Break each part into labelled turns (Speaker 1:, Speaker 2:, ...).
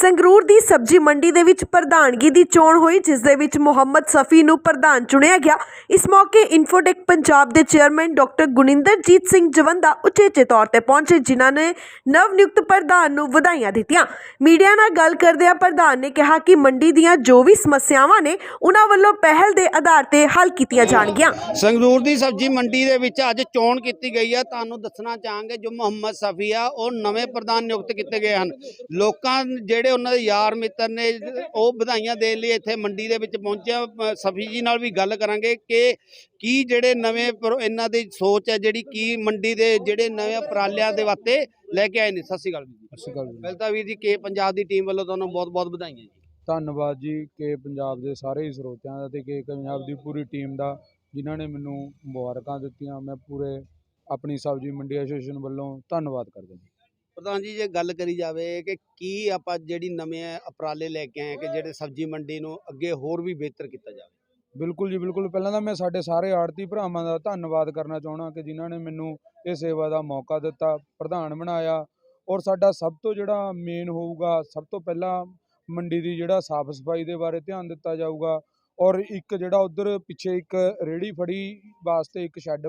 Speaker 1: ਸੰਗਰੂਰ ਦੀ ਸਬਜ਼ੀ ਮੰਡੀ ਦੇ ਵਿੱਚ ਪ੍ਰਧਾਨਗੀ ਦੀ ਚੋਣ ਹੋਈ, ਜਿਸ ਦੇ ਵਿੱਚ ਮੁਹੰਮਦ ਸਫੀ ਨੂੰ ਪ੍ਰਧਾਨ ਚੁਣਿਆ ਗਿਆ। ਇਸ ਮੌਕੇ ਇਨਫੋਟੈਕ ਪੰਜਾਬ ਦੇ ਚੇਅਰਮੈਨ ਡਾਕਟਰ ਗੁਨਿੰਦਰਜੀਤ ਸਿੰਘ ਜਵੰਦਾ ਉਚੇਚੇ ਤੌਰ ਤੇ ਪਹੁੰਚੇ, ਜਿਨ੍ਹਾਂ ਨੇ ਨਵ ਨਿਯੁਕਤ ਪ੍ਰਧਾਨ ਨੂੰ ਵਧਾਈਆਂ ਦਿੱਤੀਆਂ। ਮੀਡੀਆ ਨਾਲ ਗੱਲ ਕਰਦਿਆਂ ਪ੍ਰਧਾਨ ਨੇ ਕਿਹਾ ਕਿ ਮੰਡੀ ਦੀਆਂ ਜੋ ਵੀ ਸਮੱਸਿਆਵਾਂ ਨੇ ਉਹਨਾਂ ਵੱਲੋਂ ਪਹਿਲ ਦੇ ਆਧਾਰ ਤੇ ਹੱਲ ਕੀਤੀਆਂ ਜਾਣਗੀਆਂ।
Speaker 2: ਸੰਗਰੂਰ ਦੀ ਸਬਜ਼ੀ ਮੰਡੀ ਦੇ ਵਿੱਚ ਅੱਜ ਚੋਣ ਕੀਤੀ ਗਈ ਹੈ ਤੁਹਾਨੂੰ ਦੱਸਣਾ ਚਾਹਾਂਗੇ, ਜੋ ਮੁਹੰਮਦ ਸਫੀ ਆ, ਉਹ ਨਵੇਂ ਪ੍ਰਧਾਨ ਨਿਯੁਕਤ ਕੀਤੇ ਗਏ ਹਨ। ਲੋਕਾਂ ਜਿਹੜੇ ਉਹਨਾਂ ਦੇ ਯਾਰ ਮਿੱਤਰ ਨੇ ਉਹ ਵਧਾਈਆਂ ਦੇਣ ਲਈ ਇੱਥੇ ਮੰਡੀ ਦੇ ਵਿੱਚ ਪਹੁੰਚੇ ਆ। ਅ, ਸਫੀ ਜੀ ਨਾਲ ਵੀ ਗੱਲ ਕਰਾਂਗੇ ਕਿ ਕੀ ਜਿਹੜੇ ਨਵੇਂ ਇਹਨਾਂ ਦੀ ਸੋਚ ਹੈ ਜਿਹੜੀ ਕੀ ਮੰਡੀ ਦੇ ਜਿਹੜੇ ਨਵੇਂ ਉਪਰਾਲਿਆਂ ਦੇ ਵਾਸਤੇ ਲੈ ਕੇ ਆਏ ਨੇ। ਸਤਿ ਸ਼੍ਰੀ ਅਕਾਲ ਜੀ।
Speaker 3: ਸਤਿ ਸ਼੍ਰੀ ਅਕਾਲ ਜੀ।
Speaker 2: ਪਹਿਲਾਂ ਤਾਂ ਵੀਰ ਜੀ ਕੇ ਪੰਜਾਬ ਦੀ ਟੀਮ ਵੱਲੋਂ ਤੁਹਾਨੂੰ ਬਹੁਤ ਬਹੁਤ ਵਧਾਈਆਂ ਜੀ।
Speaker 3: ਧੰਨਵਾਦ ਜੀ ਕਿ ਪੰਜਾਬ ਦੇ ਸਾਰੇ ਹੀ ਸਰੋਤਿਆਂ ਦਾ ਤੇ ਕਿ ਪੰਜਾਬ ਦੀ ਪੂਰੀ ਟੀਮ ਦਾ ਜਿਨ੍ਹਾਂ ਨੇ ਮੈਨੂੰ ਮੁਬਾਰਕਾਂ ਦਿੱਤੀਆਂ। ਮੈਂ ਪੂਰੇ ਆਪਣੀ ਸਬਜ਼ੀ ਮੰਡੀ ਐਸੋਸੀਏਸ਼ਨ ਵੱਲੋਂ ਧੰਨਵਾਦ ਕਰਦਾ ਜੀ।
Speaker 2: ਪ੍ਰਧਾਨ ਜੀ, ਜੇ ਗੱਲ ਕਰੀ ਜਾਵੇ ਕਿ ਕੀ ਆਪਾਂ ਜਿਹੜੀ ਨਵੇਂ ਉਪਰਾਲੇ ਲੈ ਕੇ ਆਏ ਕਿ ਜਿਹੜੇ ਸਬਜ਼ੀ ਮੰਡੀ ਨੂੰ ਅੱਗੇ ਹੋਰ ਵੀ ਬਿਹਤਰ ਕੀਤਾ ਜਾਵੇ?
Speaker 3: ਬਿਲਕੁਲ ਜੀ, ਬਿਲਕੁਲ। ਪਹਿਲਾਂ ਤਾਂ ਮੈਂ ਸਾਡੇ ਸਾਰੇ ਆੜਤੀ ਭਰਾਵਾਂ ਦਾ ਧੰਨਵਾਦ ਕਰਨਾ ਚਾਹਣਾ ਕਿ ਜਿਨ੍ਹਾਂ ਨੇ ਮੈਨੂੰ ਇਹ ਸੇਵਾ ਦਾ ਮੌਕਾ ਦਿੱਤਾ, ਪ੍ਰਧਾਨ ਬਣਾਇਆ। ਔਰ ਸਾਡਾ ਸਭ ਤੋਂ ਜਿਹੜਾ ਮੇਨ ਹੋਊਗਾ, ਸਭ ਤੋਂ ਪਹਿਲਾਂ ਮੰਡੀ ਦੀ ਜਿਹੜਾ ਸਾਫ਼ ਸਫ਼ਾਈ ਦੇ ਬਾਰੇ ਧਿਆਨ ਦਿੱਤਾ ਜਾਊਗਾ। ਔਰ ਇੱਕ ਜਿਹੜਾ ਉਧਰ ਪਿੱਛੇ ਇੱਕ ਰੇੜੀ ਫੜੀ ਵਾਸਤੇ ਇੱਕ ਸ਼ੈੱਡ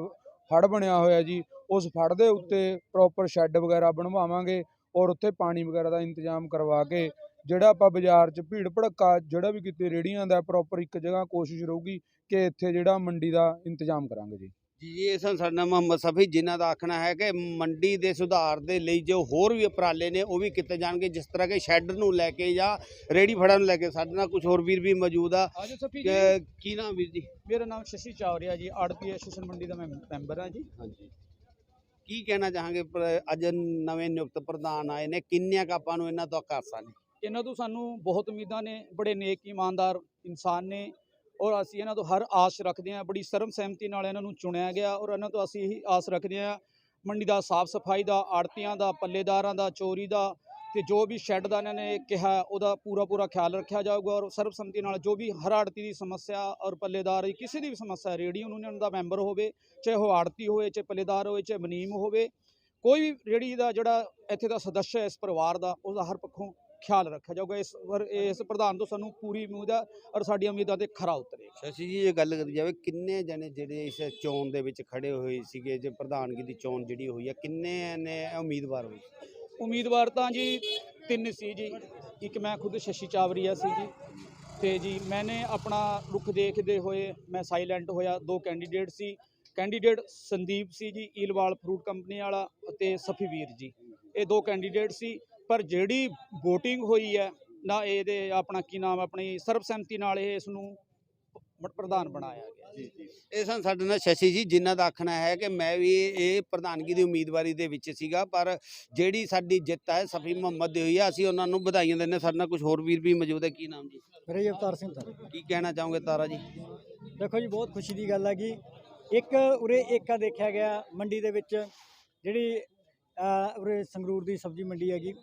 Speaker 3: ਫੜ ਬਣਿਆ ਹੋਇਆ ਜੀ ਉਸ ਫੜ ਦੇ ਉੱਤੇ ਪ੍ਰੋਪਰ ਸ਼ੈੱਡ ਵਗੈਰਾ ਬਣਵਾਵਾਂਗੇ ਔਰ ਉੱਥੇ ਪਾਣੀ ਵਗੈਰਾ ਦਾ ਇੰਤਜ਼ਾਮ ਕਰਵਾ ਕੇ ਜਿਹੜਾ ਆਪਾਂ ਬਾਜ਼ਾਰ 'ਚ ਭੀੜ ਭੜੱਕਾ ਜਿਹੜਾ ਵੀ ਕਿਤੇ ਰੇੜੀਆਂ ਦਾ ਪ੍ਰੋਪਰ ਇੱਕ ਜਗ੍ਹਾ ਕੋਸ਼ਿਸ਼ ਰਹੂਗੀ ਕਿ ਇੱਥੇ ਜਿਹੜਾ ਮੰਡੀ ਦਾ ਇੰਤਜ਼ਾਮ ਕਰਾਂਗੇ ਜੀ।
Speaker 2: ਜੀ ਇਹ ਸਨ ਸਾਡੇ ਮੁਹੰਮਦ ਸਫੀ ਜਿਨ੍ਹਾਂ ਦਾ ਆਖਣਾ ਹੈ ਕਿ ਮੰਡੀ ਦੇ ਸੁਧਾਰ ਦੇ ਲਈ ਜੋ ਹੋਰ ਵੀ ਉਪਰਾਲੇ ਨੇ ਉਹ ਵੀ ਕੀਤੇ ਜਾਣਗੇ ਜਿਸ ਤਰ੍ਹਾਂ ਕਿ ਸ਼ੈੱਡ ਨੂੰ ਲੈ ਕੇ ਜਾਂ ਰੇੜੀ ਫੜਨ ਨੂੰ ਲੈ ਕੇ ਸਾਡੇ ਨਾਲ ਕੁਝ ਹੋਰ ਵੀਰ ਵੀ ਮੌਜੂਦ ਆ। ਕਿ- ਕੀ ਨਾਮ ਵੀਰ ਜੀ?
Speaker 4: ਮੇਰਾ ਨਾਮ ਸ਼ਸ਼ੀ ਚਾਵਰੀਆ ਜੀ ਆੜਤੀ ਐਸੋਸੀਏਸ਼ਨ ਮੰਡੀ ਦਾ ਮੈਂ ਮੈਂਬਰ ਹਾਂ ਜੀ।
Speaker 2: ਹਾਂਜੀ। ਕੀ ਕਹਿਣਾ ਚਾਹਾਂਗੇ ਪਰ ਅੱਜ ਨਵੇਂ ਨਿਯੁਕਤ ਪ੍ਰਧਾਨ ਆਏ ਨੇ, ਕਿੰਨਿਆਂ ਕੁ ਆਪਾਂ ਨੂੰ ਇਹਨਾਂ ਤੋਂ ਆਸਾਂ ਨੇ?
Speaker 4: ਇਹਨਾਂ ਤੋਂ ਸਾਨੂੰ ਬਹੁਤ ਉਮੀਦਾਂ ਨੇ, ਬੜੇ ਨੇਕ, ਇਮਾਨਦਾਰ ਇਨਸਾਨ ਨੇ ਔਰ ਅਸੀਂ ਇਹਨਾਂ ਤੋਂ ਹਰ ਆਸ ਰੱਖਦੇ ਹਾਂ, ਬੜੀ ਸਰਮ ਸਹਿਮਤੀ ਨਾਲ ਇਹਨਾਂ ਨੂੰ ਚੁਣਿਆ ਗਿਆ ਔਰ ਇਹਨਾਂ ਤੋਂ ਅਸੀਂ ਇਹੀ ਆਸ ਰੱਖਦੇ ਹਾਂ ਮੰਡੀ ਦਾ ਸਾਫ਼ ਸਫ਼ਾਈ ਦਾ, ਆੜਤੀਆਂ ਦਾ, ਪੱਲੇਦਾਰਾਂ ਦਾ, ਚੋਰੀ ਦਾ ਤੇ ਜੋ ਵੀ ਸ਼ੈੱਡ ਦਾ ਇਹਨਾਂ ਨੇ ਕਿਹਾ, ਉਹਦਾ ਪੂਰਾ ਪੂਰਾ ਖਿਆਲ ਰੱਖਿਆ ਜਾਊਗਾ ਔਰ ਸਰਬਸੰਮਤੀ ਨਾਲ ਜੋ ਵੀ ਹਰ ਆੜਤੀ ਦੀ ਸਮੱਸਿਆ ਔਰ ਪੱਲੇਦਾਰ ਦੀ ਕਿਸੇ ਦੀ ਵੀ ਸਮੱਸਿਆ, ਰੇਹੜੀ ਯੂਨੀਅਨ ਦਾ ਮੈਂਬਰ ਹੋਵੇ, ਚਾਹੇ ਉਹ ਆੜਤੀ ਹੋਵੇ, ਚਾਹੇ ਪੱਲੇਦਾਰ ਹੋਵੇ, ਚਾਹੇ ਮਨੀਮ ਹੋਵੇ, ਕੋਈ ਵੀ ਰੇਹੜੀ ਦਾ ਜਿਹੜਾ ਇੱਥੇ ਦਾ ਸਦੱਸ ਹੈ ਇਸ ਪਰਿਵਾਰ ਦਾ, ਉਹਦਾ ਹਰ ਪੱਖੋਂ ਖਿਆਲ ਰੱਖਿਆ ਜਾਊਗਾ। ਇਸ ਵਰ, ਇਸ ਪ੍ਰਧਾਨ ਤੋਂ ਸਾਨੂੰ ਪੂਰੀ ਉਮੀਦ ਹੈ ਔਰ ਸਾਡੀਆਂ ਉਮੀਦਾਂ ਤੇ ਖਰਾ ਉਤਰੇਗਾ।
Speaker 2: ਸ਼ਸ਼ੀ ਜੀ, ਇਹ ਗੱਲ ਕਰੀ ਜਾਵੇ, ਕਿੰਨੇ ਜਣੇ ਜਿਹੜੇ ਇਸ ਚੋਣ ਦੇ ਵਿੱਚ ਖੜੇ ਹੋਏ ਸੀਗੇ, ਜੇ ਪ੍ਰਧਾਨਗੀ ਦੀ ਚੋਣ ਜਿਹੜੀ ਹੋਈ ਹੈ ਕਿੰਨੇ ਨੇ ਉਮੀਦਵਾਰ ਹੋਏ?
Speaker 4: ਉਮੀਦਵਾਰ ਤਾਂ ਜੀ ਤਿੰਨ ਸੀ ਜੀ। ਇੱਕ ਮੈਂ ਖੁਦ ਸ਼ਸ਼ੀ ਚਾਵਰੀਆ ਸੀ ਜੀ। ਤੇ ਜੀ ਮੈਨੇ ਆਪਣਾ ਰੁਖ ਦੇਖਦੇ ਹੋਏ ਮੈਂ ਸਾਇਲੈਂਟ ਹੋਇਆ। ਦੋ ਕੈਂਡੀਡੇਟ ਸੀ। ਕੈਂਡੀਡੇਟ ਸੰਦੀਪ ਸੀ ਜੀ, ਈਲਵਾਲ ਫਰੂਟ ਕੰਪਨੀ ਵਾਲਾ ਅਤੇ ਸਫੀਵੀਰ ਜੀ। ਇਹ ਦੋ ਕੈਂਡੀਡੇਟ ਸੀ। ਪਰ ਜਿਹੜੀ VOTING ਹੋਈ ਹੈ ਨਾ ਇਹਦੇ ਆਪਣਾ ਕੀ ਨਾਮ, ਆਪਣੀ ਸਰਬਸੰਮਤੀ ਨਾਲ ਇਹ ਇਸ ਨੂੰ ਪ੍ਰਧਾਨ ਬਣਾਇਆ ਗਿਆ। ਜੀ
Speaker 2: ਇਹ ਸਨ ਸਾਡੇ ਨਾਲ ਸ਼ਸ਼ੀ ਜੀ ਜਿਨ੍ਹਾਂ ਦਾ ਆਖਣਾ ਹੈ ਕਿ ਮੈਂ ਵੀ ਇਹ ਪ੍ਰਧਾਨਗੀ ਦੀ ਉਮੀਦਵਾਰੀ ਦੇ ਵਿੱਚ ਸੀਗਾ ਪਰ ਜਿਹੜੀ ਸਾਡੀ ਜਿੱਤ ਹੈ ਸਫੀ ਮੁਹੰਮਦ ਦੀ ਹੋਈ ਆ ਅਸੀਂ ਉਹਨਾਂ ਨੂੰ ਵਧਾਈਆਂ ਦਿੰਦੇ ਹਾਂ। ਸਾਡੇ ਨਾਲ ਕੁਝ ਹੋਰ ਵੀਰ ਵੀ ਮੌਜੂਦ ਹੈ। ਕੀ ਨਾਮ ਜੀ?
Speaker 5: ਮੇਰੇ ਜੀ ਅਵਤਾਰ ਸਿੰਘ ਸਰ
Speaker 2: ਕੀ ਕਹਿਣਾ ਚਾਹੋਗੇ ਤਾਰਾ ਜੀ?
Speaker 5: ਦੇਖੋ ਜੀ ਬਹੁਤ ਖੁਸ਼ੀ ਦੀ ਗੱਲ ਹੈਗੀ ਇੱਕ ਉਰੇ ਏਕਾ ਦੇਖਿਆ ਗਿਆ ਮੰਡੀ ਦੇ ਵਿੱਚ ਜਿਹੜੀ ਉਰੇ ਸੰਗਰੂਰ ਦੀ ਸਬਜ਼ੀ ਮੰਡੀ ਹੈਗੀ।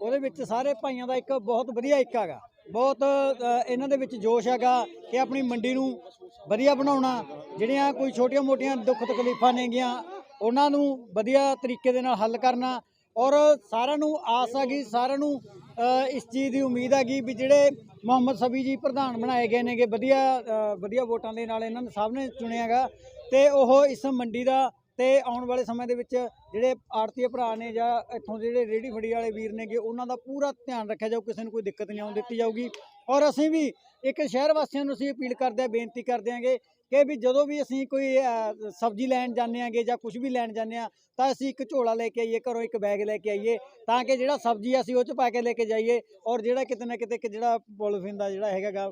Speaker 5: ਉਹਦੇ ਵਿੱਚ ਸਾਰੇ ਭਾਈਆਂ ਦਾ ਇੱਕ ਬਹੁਤ ਵਧੀਆ ਏਕਾ ਹੈਗਾ। ਬਹੁਤ ਇਹਨਾਂ ਦੇ ਵਿੱਚ ਜੋਸ਼ ਹੈਗਾ ਕਿ ਆਪਣੀ ਮੰਡੀ ਨੂੰ ਵਧੀਆ ਬਣਾਉਣਾ। ਜਿਹੜੀਆਂ ਕੋਈ ਛੋਟੀਆਂ-ਮੋਟੀਆਂ ਦੁੱਖ ਤਕਲੀਫਾਂ ਨੇਗੀਆਂ ਉਹਨਾਂ ਨੂੰ ਵਧੀਆ ਤਰੀਕੇ ਦੇ ਨਾਲ ਹੱਲ ਕਰਨਾ। ਔਰ ਸਾਰਿਆਂ ਨੂੰ ਆਸ ਹੈਗੀ ਸਾਰਿਆਂ ਨੂੰ ਇਸ ਚੀਜ਼ ਦੀ ਉਮੀਦ ਹੈਗੀ ਵੀ ਜਿਹੜੇ ਮੁਹੰਮਦ ਸਬੀ ਜੀ ਪ੍ਰਧਾਨ ਬਣਾਏ ਗਏ ਨੇਗੇ, ਵਧੀਆ ਵਧੀਆ ਵੋਟਾਂ ਦੇ ਨਾਲ ਇਹਨਾਂ ਨੇ ਸਭ ਨੇ ਚੁਣਿਆਗਾ ਤੇ ਉਹ ਇਸ ਮੰਡੀ ਦਾ ਤੇ ਆਉਣ ਵਾਲੇ ਸਮੇਂ ਦੇ ਵਿੱਚ ਜਿਹੜੇ ਆੜਤੀਏ ਭਰਾ ਨੇ ਜਾਂ ਇੱਥੋਂ ਦੇ ਜਿਹੜੇ ਰੇੜੀ ਫੜੀ ਵਾਲੇ ਵੀਰ ਨੇਗੇ, ਉਹਨਾਂ ਦਾ ਪੂਰਾ ਧਿਆਨ ਰੱਖਿਆ ਜਾਊ, ਕਿਸੇ ਨੂੰ ਕੋਈ ਦਿੱਕਤ ਨਹੀਂ ਆਉਣ ਦਿੱਤੀ ਜਾਊਗੀ। ਔਰ ਅਸੀਂ ਵੀ ਇੱਕ ਸ਼ਹਿਰ ਵਾਸੀਆਂ ਨੂੰ ਅਸੀਂ ਅਪੀਲ ਕਰਦੇ ਹਾਂ, ਬੇਨਤੀ ਕਰਦੇ ਹਾਂਗੇ ਕਿ ਵੀ ਜਦੋਂ ਵੀ ਅਸੀਂ ਕੋਈ ਸਬਜ਼ੀ ਲੈਣ ਜਾਂਦੇ ਆਂਗੇ ਜਾਂ ਕੁਝ ਵੀ ਲੈਣ ਜਾਂਦੇ ਆ ਤਾਂ ਅਸੀਂ ਇੱਕ ਝੋਲਾ ਲੈ ਕੇ ਆਈਏ, ਘਰੋਂ ਇੱਕ ਬੈਗ ਲੈ ਕੇ ਆਈਏ, ਤਾਂ ਕਿ ਜਿਹੜਾ ਸਬਜ਼ੀ ਅਸੀਂ ਉਹ ਚ ਪਾ ਕੇ ਲੈ ਕੇ ਜਾਈਏ ਔਰ ਜਿਹੜਾ ਕਿਤੇ ਨਾ ਕਿਤੇ ਇੱਕ ਜਿਹੜਾ ਪੋਲੀਥੀਨ ਦਾ ਜਿਹੜਾ ਹੈਗਾਗਾ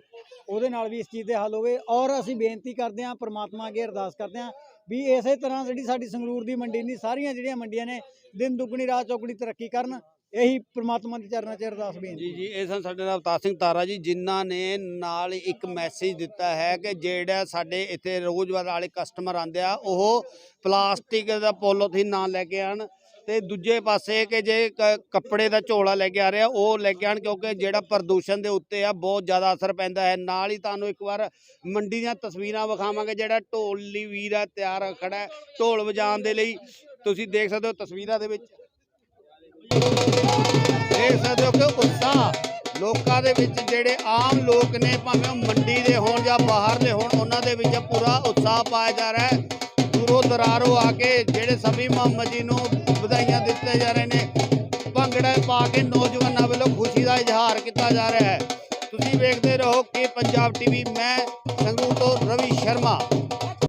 Speaker 5: ਉਹਦੇ ਨਾਲ ਵੀ ਇਸ ਚੀਜ਼ ਦੇ ਹੱਲ ਹੋਵੇ ਔਰ ਅਸੀਂ ਬੇਨਤੀ ਕਰਦੇ ਹਾਂ, ਪ੍ਰਮਾਤਮਾ ਅੱਗੇ ਅਰਦਾਸ ਕਰਦੇ ਹਾਂ ਵੀ ਇਸੇ ਤਰ੍ਹਾਂ ਜਿਹੜੀ ਸਾਡੀ ਸੰਗਰੂਰ ਦੀ ਮੰਡੀ ਨਹੀਂ, ਸਾਰੀਆਂ ਜਿਹੜੀਆਂ ਮੰਡੀਆਂ ਨੇ, ਦਿਨ ਦੁੱਗਣੀ, ਰਾਤ ਚੌਗਣੀ ਤਰੱਕੀ ਕਰਨ ਇਹੀ ਪ੍ਰਮਾਤਮਾ ਦੇ ਚਰਨਾਂ 'ਚ ਅਰਦਾਸ ਬੇਨਤੀ
Speaker 2: ਜੀ ਜੀ ਇਹ ਸਨ ਸਾਡੇ ਨਾਲ ਅਵਤਾਰ ਸਿੰਘ ਤਾਰਾ ਜੀ ਜਿਨ੍ਹਾਂ ਨੇ ਨਾਲ ਇੱਕ ਮੈਸੇਜ ਦਿੱਤਾ ਹੈ ਕਿ ਜਿਹੜਾ ਸਾਡੇ ਇੱਥੇ ਰੋਜ਼ਵਾਰ ਵਾਲੇ ਕਸਟਮਰ ਆਂਦੇ ਆ ਉਹ ਪਲਾਸਟਿਕ ਦਾ ਪੋਲੀਥੀਨ ਨਾ ਲੈ ਕੇ ਆਣ ਤੇ ਦੂਜੇ ਪਾਸੇ ਕਿ ਜੇ ਕੱਪੜੇ ਦਾ ਝੋਲਾ ਲੈ ਕੇ ਆ ਰਿਹਾ ਉਹ ਲੈ ਕੇ ਆਣ ਕਿਉਂਕਿ ਜਿਹੜਾ ਪ੍ਰਦੂਸ਼ਣ ਦੇ ਉੱਤੇ ਆ ਬਹੁਤ ਜ਼ਿਆਦਾ ਅਸਰ ਪੈਂਦਾ ਹੈ। ਨਾਲ ਹੀ ਤੁਹਾਨੂੰ ਇੱਕ ਵਾਰ ਮੰਡੀ ਦੀਆਂ ਤਸਵੀਰਾਂ ਵਿਖਾਵਾਂਗੇ ਜਿਹੜਾ ਢੋਲੀ ਵੀਰ ਆ ਤਿਆਰ ਖੜਾ ਢੋਲ ਵਜਾਉਣ ਦੇ ਲਈ। ਤੁਸੀਂ ਦੇਖ ਸਕਦੇ ਹੋ ਤਸਵੀਰਾਂ ਦੇ ਵਿੱਚ। ਦੇਖ ਸਕਦੇ ਹੋ ਕਿ ਉਤਸ਼ਾਹ ਲੋਕਾਂ ਦੇ ਵਿੱਚ ਜਿਹੜੇ ਆਮ ਲੋਕ ਨੇ, ਭਾਵੇਂ ਉਹ ਮੰਡੀ ਦੇ ਹੋਣ ਜਾਂ ਬਾਹਰ ਦੇ ਹੋਣ, ਉਹਨਾਂ ਦੇ ਵਿੱਚ ਪੂਰਾ ਉਤਸ਼ਾਹ ਪਾਇਆ ਜਾ ਰਿਹਾ ਹੈ। ਦੂਰੋਂ ਦਰਾਰੋਂ ਆ ਕੇ ਜਿਹੜੇ ਸਭੀ ਮੁਹੰਮਦ ਜੀ ਨੂੰ ਵਧਾਈਆਂ ਦਿੱਤੇ ਜਾ ਰਹੇ ਨੇ, ਭੰਗੜਾ ਪਾ ਕੇ ਨੌਜਵਾਨਾਂ ਵੱਲੋਂ ਖੁਸ਼ੀ ਦਾ ਇਜ਼ਹਾਰ ਕੀਤਾ ਜਾ ਰਿਹਾ ਹੈ। ਤੁਸੀਂ ਵੇਖਦੇ ਰਹੋ ਕਿ ਪੰਜਾਬ ਟੀਵੀ, ਮੈਂ ਸੰਗੂ ਤੋਂ ਰਵੀ ਸ਼ਰਮਾ।